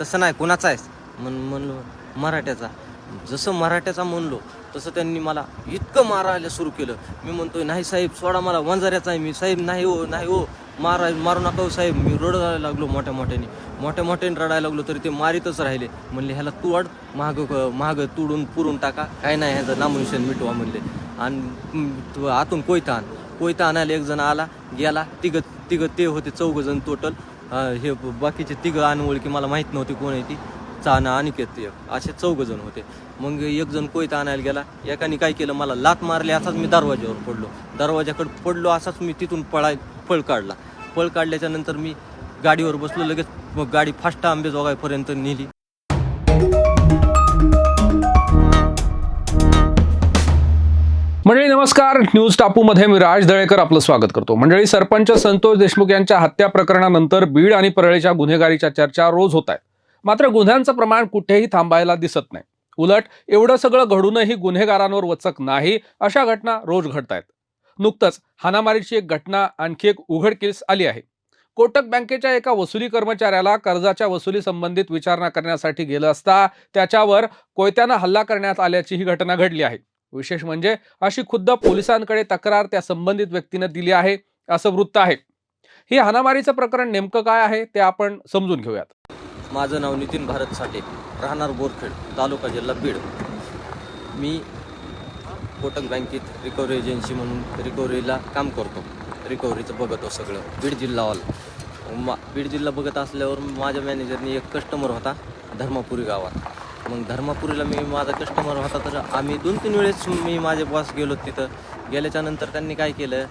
तसं नाही कुणाचा आहेस? म्हण म्हणलो मराठ्याचा. जसं मराठ्याचा म्हणलो तसं त्यांनी मला इतकं मारायला सुरू केलं. मी म्हणतोय नाही साहेब सोडा मला वंजाऱ्याचा आहे मी. साहेब नाही हो नाही हो. मारा मारू नका हो साहेब. मी रडायला लागलो मोठ्या मोठ्याने. मोठ्या मोठ्याने रडायला लागलो तरी ते मारीतच राहिले. म्हणले ह्याला तुड महाग महाग तुडून पुरून टाका. काय नाही ह्याचं नामनिशन मिटवा म्हणले. आणि आतून कोयता आण. कोयता आणायला एक जण आला गेला. तिघं तिघं ते होते चौघ जण टोटल हे बाकीचे तिघं अनओळखी मला माहीत नव्हती कोण आहे ती. चाना अनिकेत एक. असे चौघ जण होते. मग एक जण कोयता आणायला गेला. एकाने काय केलं मला लात मारली असाच मी दरवाज्यावर पडलो. दरवाज्याकडे पडलो असाच मी तिथून पळाय पळ काढला. पळ काढल्याच्यानंतर मी गाडीवर बसलो लगेच मग गाडी फास्ट आंबेजोगाईपर्यंत नेली. मंडळी नमस्कार. न्यूज टापूमध्ये मी राज दळेकर आपलं स्वागत करतो. मंडळी सरपंच संतोष देशमुख यांच्या हत्या प्रकरणानंतर बीड आणि परळीच्या गुन्हेगारीच्या चर्चा रोज होत आहेत. मात्र गुन्ह्यांचं प्रमाण कुठेही थांबायला दिसत नाही. उलट एवढं सगळं घडूनही गुन्हेगारांवर वचक नाही अशा घटना रोज घडत आहेत. नुकतंच हानामारीची एक घटना आणखी एक उघडकीस आली आहे. कोटक बँकेच्या एका वसुली कर्मचाऱ्याला कर्जाच्या वसुली संबंधित विचारणा करण्यासाठी गेलं असता त्याच्यावर कोयत्यानं हल्ला करण्यात आल्याची ही घटना घडली आहे. विशेष म्हणजे अशी खुद्द पोलिसांकडे तक्रार त्या संबंधित व्यक्तीनं दिली आहे असं वृत्त आहे. ही हानामारीचं प्रकरण नेमकं काय आहे ते आपण समजून घेऊयात. माझं नाव नितीन भारत साठे राहणार बोरखेड तालुका जिल्हा बीड. मी कोटक बँकेत रिकव्हरी एजन्सी म्हणून रिकव्हरीला काम करतो. रिकव्हरीचं बघतो सगळं. बीड जिल्हावाला. मा बीड जिल्हा बघत असल्यावर माझ्या मॅनेजरनी एक कस्टमर होता धर्मापुरी गावात. मग धर्मापुरीला मी माझा कस्टमर होता तर आम्ही दोन तीन वेळेस मी माझे बॉस गेलो तिथं. गेल्याच्यानंतर त्यांनी काय केलं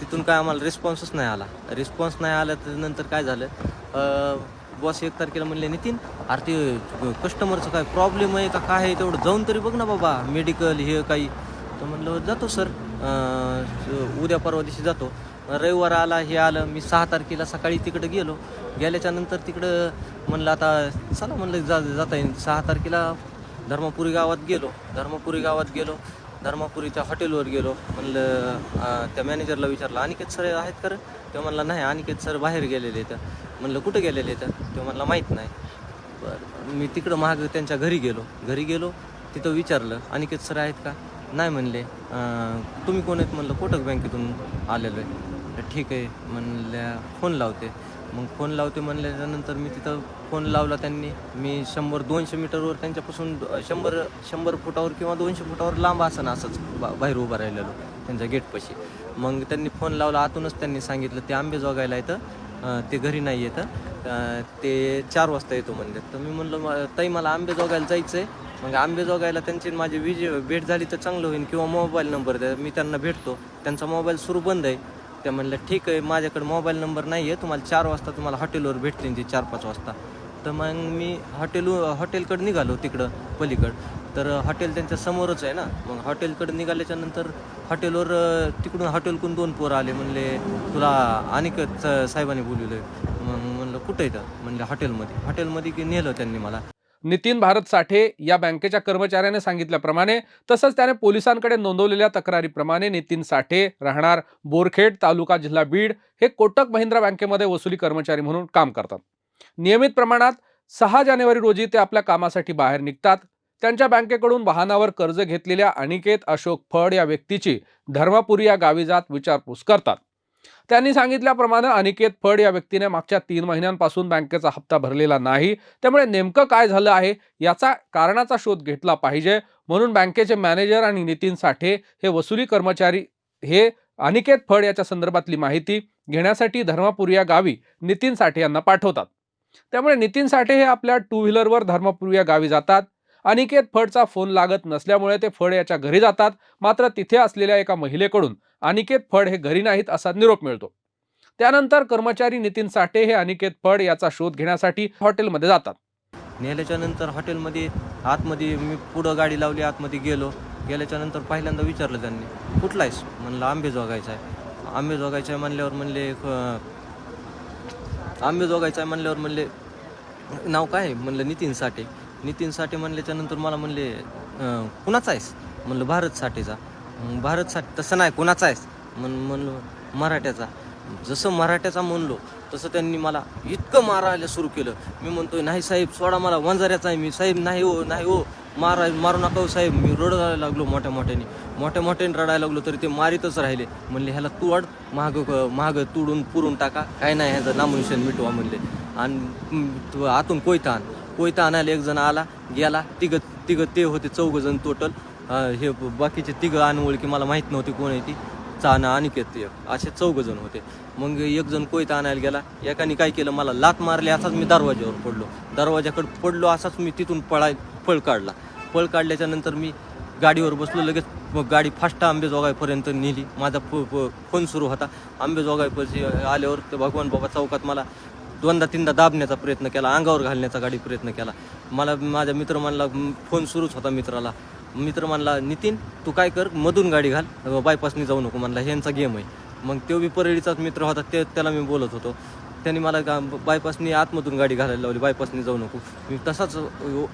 तिथून काय आम्हाला रिस्पॉन्सच नाही आला. रिस्पॉन्स नाही आला तर नंतर काय झालं बॉस एक तारखेला म्हणले नितीन अरे ते कस्टमरचं काय प्रॉब्लेम आहे का काय आहे? तेवढं जाऊन तरी बघ ना बाबा मेडिकल हे काही. तर म्हणलं जातो सर उद्या परवा दिवशी जातो. रविवार आला हे आलं मी सहा तारखेला सकाळी तिकडं गेलो. गेल्याच्यानंतर तिकडं म्हणलं आता चला म्हणलं जा जाता येईल. सहा तारखेला धर्मपुरी गावात गेलो. धर्मपुरी गावात गेलो. धर्मापुरीच्या हॉटेलवर गेलो. म्हणलं त्या मॅनेजरला विचारलं अनिकेत सर आहेत खरं ते तो म्हणला नाही अनिकेत सर बाहेर गेलेले तर म्हणलं कुठं गेलेले तर ते म्हणला माहीत नाही. बरं मी तिकडं महाग त्यांच्या घरी गेलो. घरी गेलो. तिथं विचारलं अनिकेत सर आहेत का? नाही म्हणले. तुम्ही कोण आहेत म्हणलं? कोटक बँकेतून आलेलो आहे. तर ठीक आहे म्हणल्या फोन लावते. मग फोन लावते म्हणल्यानंतर मी तिथं फोन लावला त्यांनी. मी शंभर दोनशे मीटरवर त्यांच्यापासून शंभर शंभर फुटावर किंवा दोनशे फुटावर लांब असं असंच बा बाहेर उभा राहिलेलो त्यांच्या गेटपाशी. मग त्यांनी फोन लावला. आतूनच त्यांनी सांगितलं ते आंबे जोगायला येतं. ते घरी नाही येतं. ते चार वाजता येतो म्हणले. तर मी म्हणलं "म- ताई मला आंबेजोगायला जायचं आहे मग आंबेजोगायला त्यांची माझी वीज भेट झाली तर चांगलं होईल किंवा मोबाईल नंबर द्या मी त्यांना भेटतो. त्यांचा मोबाईल सुरू बंद आहे. त्या म्हणलं ठीक आहे माझ्याकडे मोबाईल नंबर नाही आहे. तुम्हाला चार वाजता तुम्हाला हॉटेलवर भेटतील ती चार पाच वाजता. तर मग मी हॉटेल हॉटेलकडे निघालो तिकडं पलीकडं. तर हॉटेल त्यांच्या समोरच आहे ना. मग हॉटेलकडे निघाल्याच्या नंतर हॉटेलवर तिकडून हॉटेलकडून दोन पोरं आले. म्हणले तुला अनिकेत साहेबांनी बोलवलं मग म्हणलं कुठं येतं म्हणलं हॉटेलमध्ये. हॉटेलमध्ये की नेलं त्यांनी मला. नितीन भारत साठे या बँकेच्या कर्मचाऱ्याने सांगितल्याप्रमाणे तसंच त्याने पोलिसांकडे नोंदवलेल्या तक्रारीप्रमाणे नितीन साठे राहणार बोरखेड तालुका जिल्हा बीड हे कोटक महिंद्रा बँकेमध्ये वसुली कर्मचारी म्हणून काम करतात. नियमित प्रमाणात सहा जानेवारी रोजी ते आपल्या कामासाठी बाहेर निघतात. त्यांच्या बँकेकडून वाहनावर कर्ज घेतलेल्या अनिकेत अशोक फड या व्यक्तीची धर्मापुरी या गावी जात विचारपूस करतात. त्यांनी सांगितल्याप्रमाणे अनिकेत फड या व्यक्तीने मागच्या तीन महिन्यांपासून बँकेचा हप्ता भरलेला नाही. त्यामुळे नेमकं काय झालं आहे? याचा कारणाचा शोध घेतला पाहिजे. म्हणून बँकेचे मॅनेजर आणि नितीन साठे हे वसुली कर्मचारी हे अनिकेत फड याच्या संदर्भातली माहिती घेण्यासाठी धर्मापूर या गावी नितीन साठे यांना पाठवतात. त्यामुळे नितीन साठे हे आपल्या टू व्हीलरवर धर्मपूर या गावी जातात. अनिकेत फडचा फोन लागत नसल्यामुळे ते फड याच्या घरी जातात. मात्र तिथे असलेल्या एका महिलेकडून अनिकेत फड हे घरी नाहीत असा निरोप मिळतो. त्यानंतर कर्मचारी नितीन साठे हे अनिकेत फड याचा शोध घेण्यासाठी हॉटेलमध्ये जातात. नेल्याच्या नंतर हॉटेलमध्ये आतमध्ये मी पुढं गाडी लावली आतमध्ये गेलो. गेल्याच्यानंतर पहिल्यांदा विचारलं त्यांनी कुठला आहेस म्हणलं आंबे जोगायचा आहे. आंबे जोगायचा आहे म्हणल्यावर म्हणले "क- आंबे जोगायचा आहे म्हणल्यावर म्हणले नाव काय? आहे?" म्हणलं नितीन साठे. नितीन साठे म्हणल्याच्या नंतर मला म्हणले कुणाचा आहेस? म्हणलं भारत साठेचा. मग भारत तसं नाही कुणाचा आहेस? म्हण म्हणलं मराठ्याचा. जसं मराठ्याचा म्हणलो तसं त्यांनी मला इतकं मारायला सुरू केलं. मी म्हणतोय नाही साहेब सोडा मला वंजाऱ्याचा आहे मी. साहेब नाही हो नाही हो. मारा मारू नका हो साहेब. मी रडायला लागलो मोठ्या मोठ्याने. मोठ्या मोठ्याने रडायला लागलो तरी ते मारीतच राहिले. म्हणले ह्याला तुवड महाग महाग तुडून पुरून टाका. काय नाही ह्याचं नामनिशन मिटवा म्हणले. आणि आतून कोयता आण. कोयता आणायला एक जण आला गेला. तिघं तिघं ते होते चौघ जण टोटल हे बाकीचे तिघं अनओळखी मला माहीत नव्हती कोण आहे ती. चाना अनिकेत एक असे चौघ जण होते. मग एक जण कोयत आणायला गेला. एकाने काय केलं मला लात मारली असाच मी दरवाज्यावर पडलो. दरवाज्याकडे पडलो असाच मी तिथून पळाय पळ काढला. पळ काढल्याच्या नंतर मी गाडीवर बसलो लगेच मग गाडी फास्ट आंबेजोगाईपर्यंत नेली. माझा फोन सुरू होता. आंबेजोगाईपाशी आल्यावर ते भगवान बाबा चौकात मला दोनदा तीनदा दाबण्याचा प्रयत्न केला अंगावर घालण्याचा गाडी प्रयत्न केला. मला माझ्या मित्र म्हणला फोन सुरूच होता मित्राला. मित्र म्हणला नितीन तू काय कर मधून गाडी घाल बायपासनी जाऊ नको म्हणला ह्यांचा गेम आहे. मग तो बी परळीचाच मित्र होता ते त्याला मी बोलत होतो. त्यांनी मला गा बायपासनी आतमधून गाडी घालायला लावली बायपासनी जाऊ नको. मी तसाच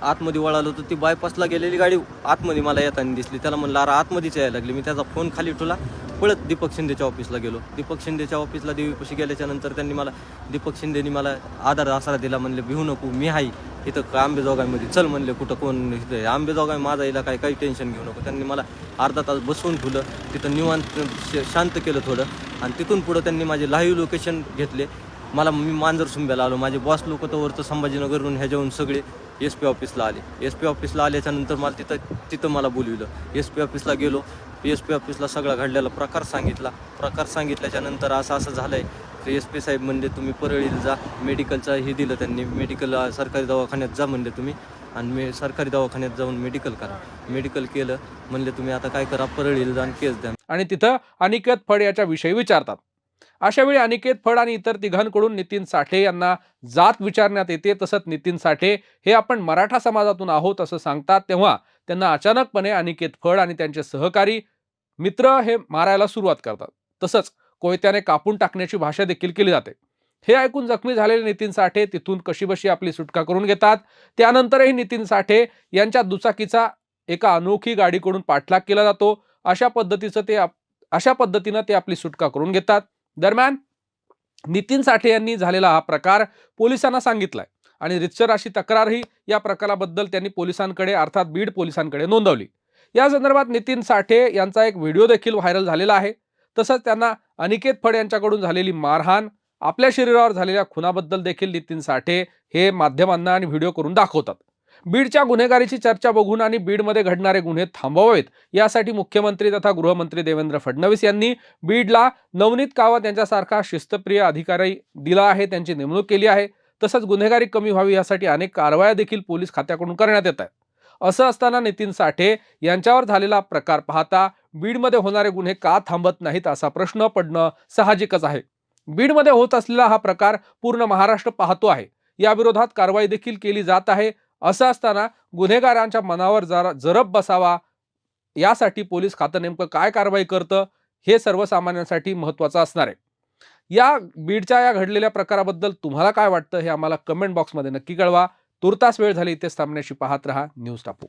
आतमध्ये वळालो तर ती बायपासला गेलेली गाडी आतमध्ये मला येताना दिसली. त्याला म्हणलं अरे आतमध्येच यायला लागली. मी त्याचा फोन खाली ठेवला पळत दीपक शिंदेच्या ऑफिसला गेलो. दीपक शिंदेच्या ऑफिसला देवीपाशी गेल्याच्यानंतर त्यांनी मला दीपक शिंदेनी मला आधार आसरा दिला म्हणले भिवू नको मी आहे. इथं आंबेजोगाईमध्ये? चल म्हणले कुठं कोण आंबेजोगाई माझा इला काही काही टेन्शन घेऊ नको. त्यांनी मला अर्धा तास बसवून ठेवलं. तिथं निवांत श- शांत केलं थोडं. आणि तिथून पुढं त्यांनी माझे लाईव्ह लोकेशन घेतले. मला मी मांजर सुंब्याला आलो. माझे बॉस लोक तर वरचं संभाजीनगरहून ह्याच्याहून सगळे एस पी ऑफिसला आले. एस पी ऑफिसला आल्याच्यानंतर मला तिथं तिथं मला बोलविलं. एस पी ऑफिसला गेलो. एस पी ऑफिसला सगळा घडलेला प्रकार सांगितला. प्रकार सांगितल्याच्यानंतर असं असं झालं आहे एस पी साहेब म्हणले तुम्ही परळीला जा मेडिकलचा हे दिलं त्यांनी मेडिकल सरकारी दवाखान्यात जा म्हणले तुम्ही. आणि मे सरकारी दवाखान्यात जाऊन मेडिकल करा. मेडिकल केलं म्हणले तुम्ही आता काय करा परळीला जा केस द्या. आणि तिथं अनिकेत फड याच्या विषयी विचारतात. अशा वेळी अनिकेत फड आणि इतर तिघांकडून नितीन साठे यांना जात विचारण्यात येते तसंच नितीन साठे हे आपण मराठा समाजातून आहोत असं सांगतात. तेव्हा त्यांना अचानकपणे अनिकेत फड आणि त्यांचे सहकारी मित्र हे मारायला सुरुवात करतात. तसंच कोयत्याने कापून टाकण्याची भाषा देखील केली जाते. हे ऐकून जखमी झालेले नितीन साठे तिथून कशीबशी आपली सुटका करून घेतात. त्यानंतरही नितीन साठे यांच्या दुचाकीचा एका अनोखी गाडीकडून पाठलाग केला जातो. अशा पद्धतीचं ते आप- अशा पद्धतीनं ते आपली सुटका करून घेतात. दरम्यान नितीन साठे यांनी झालेला हा प्रकार पोलिसांना सांगितलाय आणि रितसर अशी तक्रारही या प्रकाराबद्दल त्यांनी पोलिसांकडे अर्थात बीड पोलिसांकडे नोंदवली. या संदर्भात नितीन साठे यांचा एक व्हिडिओ देखील व्हायरल झालेला आहे. तसंच त्यांना अनिकेत फड यांच्याकडून झालेली मारहाण आपल्या शरीरावर झालेल्या खुनाबद्दल देखील नितीन साठे हे माध्यमांना आणि व्हिडिओ करून दाखवतात. बीडच्या गुन्हेगारीची चर्चा बघून आणि बीडमध्ये घडणारे गुन्हे थांबवावेत यासाठी मुख्यमंत्री तथा गृहमंत्री देवेंद्र फडणवीस यांनी बीडला नवनीत कावत यांच्यासारखा शिस्तप्रिय अधिकारी दिला आहे त्यांची नेमणूक केली आहे. तसंच गुन्हेगारी कमी व्हावी यासाठी अनेक कारवाया देखील पोलीस खात्याकडून करण्यात येत आहेत. असं असताना नितीन साठे यांच्यावर झालेला प्रकार पाहता बीडमध्ये होणारे गुन्हे का थांबत नाहीत असा प्रश्न पडणं साहजिकच आहे. बीडमध्ये होत असलेला हा प्रकार पूर्ण महाराष्ट्र पाहतो आहे. या विरोधात कारवाई देखील केली जात आहे. असं असताना गुन्हेगारांच्या मनावर जरा जरब बसावा. यासाठी पोलीस खातं नेमकं काय कारवाई करतं हे सर्वसामान्यांसाठी महत्त्वाचं असणार आहे. या बीडच्या या घडलेल्या प्रकाराबद्दल तुम्हाला काय वाटतं हे आम्हाला कमेंट बॉक्समध्ये नक्की कळवा. तुर्तास वेळ झाली इथेच थांबण्याची पाहत रहा न्यूज टापू.